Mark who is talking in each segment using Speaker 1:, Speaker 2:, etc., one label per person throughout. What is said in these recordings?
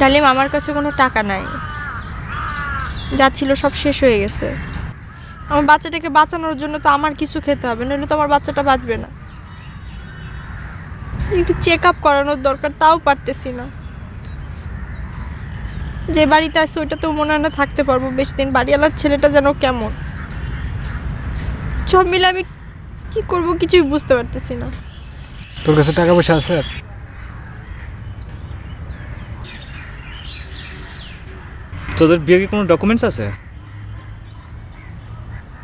Speaker 1: ডালিম, আমার কাছে কোনো টাকা নাই। যা ছিল সব শেষ হয়ে গেছে। আমার বাচ্চাটাকে বাঁচানোর জন্য তো আমার কিছু খেতে হবে, নইলে তো আমার বাচ্চাটা বাঁচবে না। একটু চেক আপ করানোর দরকার, তাও পারতেছি না। যে বাড়িতে আছে, ওইটা তো মনে হয় না থাকতে পারব। বেশি দিন বাড়িওয়ালার ছেলেটা যেন কেমন। সব মিলে আমি কি করব কিছুই বুঝতে পারতেছি না।
Speaker 2: তোর কাছে টাকা পয়সা আছে?
Speaker 3: তোদের বিয়ের কি কোনো ডকুমেন্টস আছে?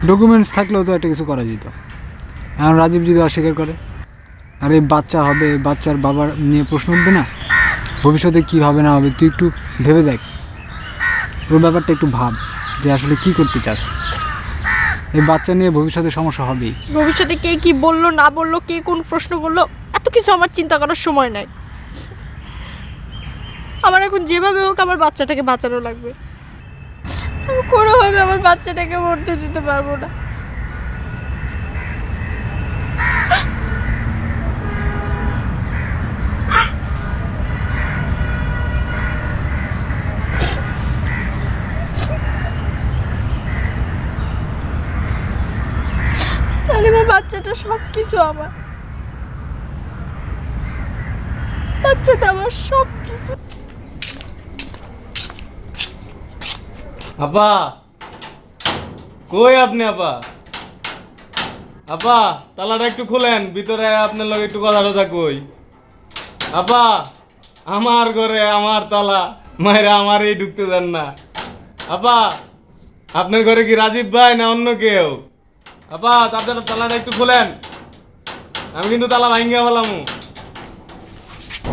Speaker 2: ডকুমেন্টস থাকলেও তো একটা কিছু করা যেত। এখন রাজীব যদি অস্বীকার করে আর এই বাচ্চা হবে বাচ্চার বাবার নিয়ে প্রশ্ন উঠবে না? ভবিষ্যতে কি হবে না হবে তুই একটু ভেবে দেখ। ওর ব্যাপারটা একটু ভাব যে আসলে কি করতে চাস। এই বাচ্চা নিয়ে ভবিষ্যতে সমস্যা হবেই।
Speaker 1: ভবিষ্যতে কে কি বলল না বলল কে কোন প্রশ্ন করল এত কিছু আমার চিন্তা করার সময় নাই। আমার এখন যেভাবে হোক আমার বাচ্চাটাকে বাঁচানো লাগবে। আমি কোনোভাবে আমার বাচ্চাটাকে মরতে দিতে পারব না। বাচ্চাটা সব কিছু আমার। বাচ্চাটা আমার সব কিছু
Speaker 4: আপা কই আপনি আপা আপা তালাটা একটু খুলেন, ভিতরে আপনার লগে একটু কথা টথা কই। আপা আমার ঘরে আমার তালা মায়েরা আমারই ঢুকতে দেন না। আপা আপনার ঘরে কি রাজীব ভাই না অন্য কেউ? আপা তাদের তালাটা একটু খুলেন। আমি কিন্তু তালা ভাঙ্গিয়া ফেলামু।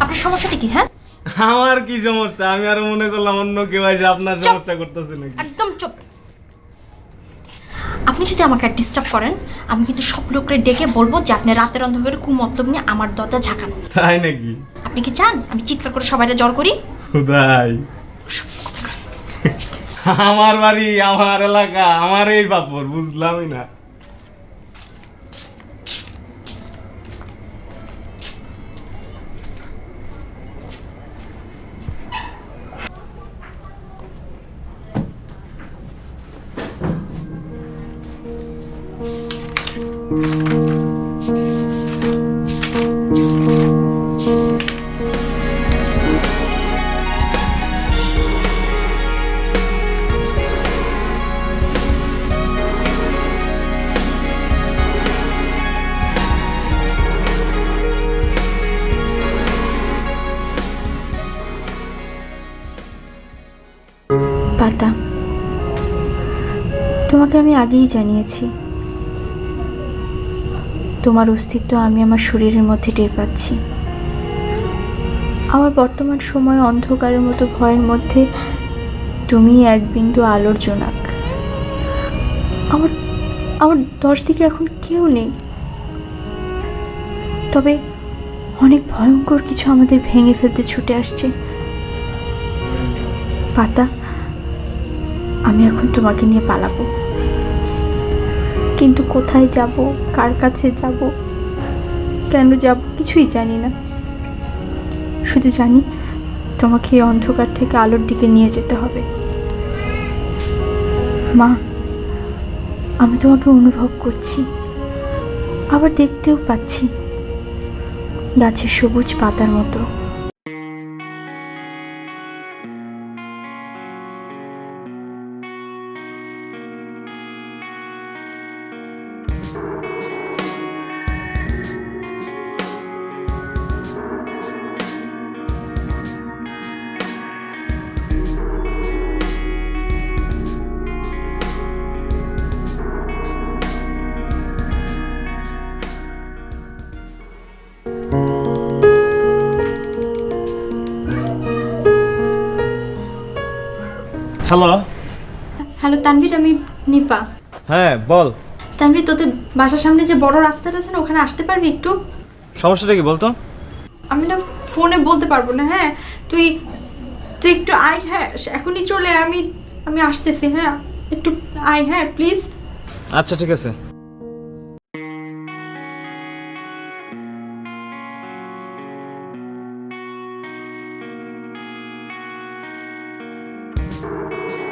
Speaker 5: আপনার সমস্যাটা কি হ্যাঁ?
Speaker 4: আমার কি সমস্যা? আমি আরও মনে করলাম অন্য কেউ এসে আপনার সমস্যা করতেছে নাকি?
Speaker 5: একদম চুপ! আপনি যদি আমাকে ডিস্টার্ব করেন আমি কিন্তু সব লোকরে ডেকে বলব যে আপনি রাতের অন্ধকারে কুমতলব নিয়ে আমার দরজা ঝাঁকান।
Speaker 4: তাই নাকি?
Speaker 5: আপনি কি চান? আমি চিৎকার করে সবাইকে জড় করি?
Speaker 4: খুদাই। আমার বাড়ি আমার এলাকা আমার এই বাপর বুঝলামই না।
Speaker 1: পাতা। তোমাকে আমি আগেই জানিয়েছি। তোমার অস্তিত্ব আমি আমার শরীরের মধ্যে টের পাচ্ছি। আমার বর্তমান সময় অন্ধকারের মতো ভয়ের মধ্যে তুমি এক বিন্দু আলোর জোনাক। আমার আমার দশ দিকে এখন কেউ নেই। তবে অনেক ভয়ঙ্কর কিছু আমাদের ভেঙে ফেলতে ছুটে আসছে। পাতা আমি এখন তোমাকে নিয়ে পালাবো। কিন্তু কোথায় যাব? কার কাছে যাব? কেন যাব? কিছুই জানি না। শুধু জানি তোমাকে এই অন্ধকার থেকে আলোর দিকে নিয়ে যেতে হবে। মা, আমি তোমাকে অনুভব করছি। আবার দেখতেও পাচ্ছি। গাছের সবুজ পাতার মতো।
Speaker 4: হ্যালো
Speaker 1: হ্যালো তানভীর আমি নিপা।
Speaker 4: হ্যাঁ বল।
Speaker 1: তানভীর তোদের বাসার সামনে যে বড় রাস্তাটা আছে না ওখানে আসতে পারবি একটু?
Speaker 4: সমস্যাটা কি বলতো?
Speaker 1: আমি না ফোনে বলতে পারব না হ্যাঁ? তুই তুই একটু আয় হ্যাঁ? এখনই চলে আমি আমি আসতেছি হ্যাঁ? একটু আয় হ্যাঁ প্লিজ
Speaker 4: আচ্ছা ঠিক আছে। Thank you.